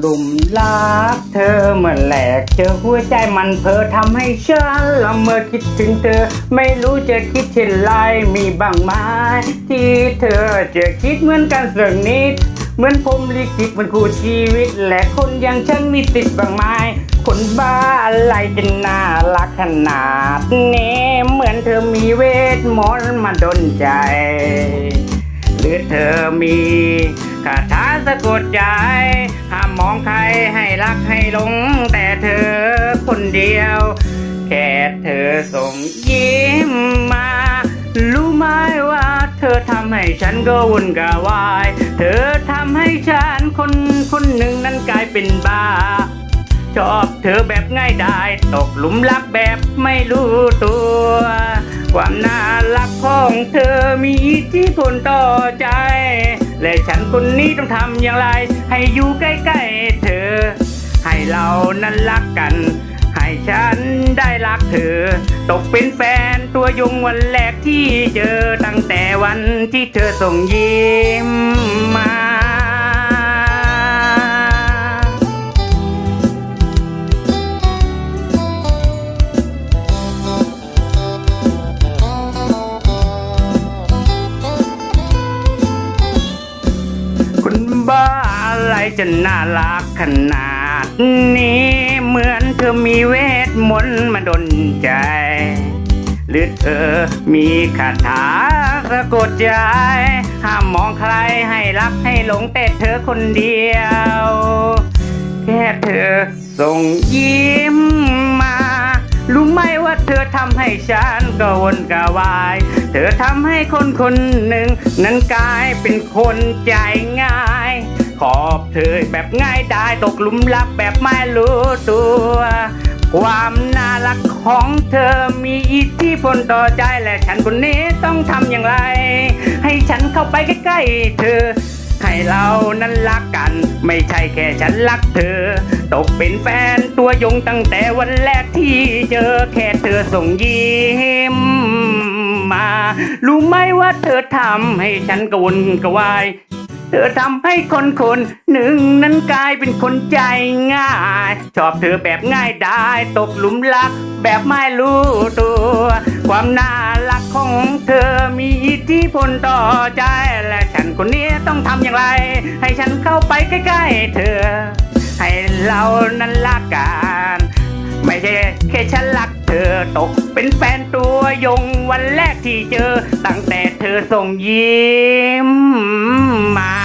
หลุมรักเธอเมื่อแหลกเจอหัวใจมันเพอทำให้ฉันละเมอคิดถึงเธอ ไม่รู้จะคิดเช่นไรมีบางไหมที่เธอจะคิดเหมือนกันสักนิดเหมือนผมลิขิตมันคู่ชีวิต และคนอย่างฉันมีติดบางไหมคนบ้าอะไรจะน่ารักขนาดนี้เหมือนเธอมีเวทมนต์มาดนใจ หรือเธอมีคาถาสะกดใจ คนเดียว แค่เธอส่งยิ้มมา รู้ไหมว่าเธอทำให้ฉันก็วุ่นกวาย เธอทำให้ฉันคนคนหนึ่งนั้นกลายเป็นบ้า ชอบเธอแบบง่ายดายตกหลุมรักแบบไม่รู้ตัว ความน่ารักของเธอมีอิทธิพลต่อใจและฉันคนนี้ต้องทำอย่างไร ให้อยู่ใกล้ๆเธอ ให้เรานั้นรักกัน ให้ฉันได้รักเธอ ตกเป็นแฟนตัวยงวันแรกที่เจอตั้งแต่วันที่เธอส่งยิ้มมาคุณบ้าอะไรจะน่ารักขนาด นี้เหมือนเธอมีเวทมนต์มาดนใจ หรือเธอมีคาถาสะกดใจ ห้ามมองใครให้รักให้หลงแต่เธอคนเดียว แค่เธอส่งยิ้มมารู้ไหมว่าเธอทำให้ฉันกระวนกระวาย เธอทำให้คนคนหนึ่ง นั้นกลายเป็นคนใจง่าย ขอบเธอแบบง่ายได้ตกหลุมรักแบบไม่รู้ตัว ความน่ารักของเธอมีอิทธิพลต่อใจและฉันคนนี้ต้องทำอย่างไร ให้ฉันเข้าไปใกล้ๆเธอ ให้เรานั้นรักกัน ไม่ใช่แค่ฉันรักเธอ ตกเป็นแฟนตัวยงตั้งแต่วันแรกที่เจอแค่เธอส่งยิ้มมา รู้ไหมว่าเธอทำให้ฉันกระวนกระวาย เธอทำให้คนคนหนึ่งนั้นกลายเป็นคนใจง่าย ชอบเธอแบบง่ายได้ ตกหลุมรักแบบไม่รู้ตัว ความน่ารักของเธอมีอิทธิพลต่อใจ และฉันคนนี้ต้องทำอย่างไร ให้ฉันเข้าไปใกล้ๆเธอ ให้เรานั้นรักกันไม่ใช่แค่ฉันรักเธอตกเป็นแฟนตัวยงวันแรกที่เจอ ตั้งแต่เธอส่งยิ้มมา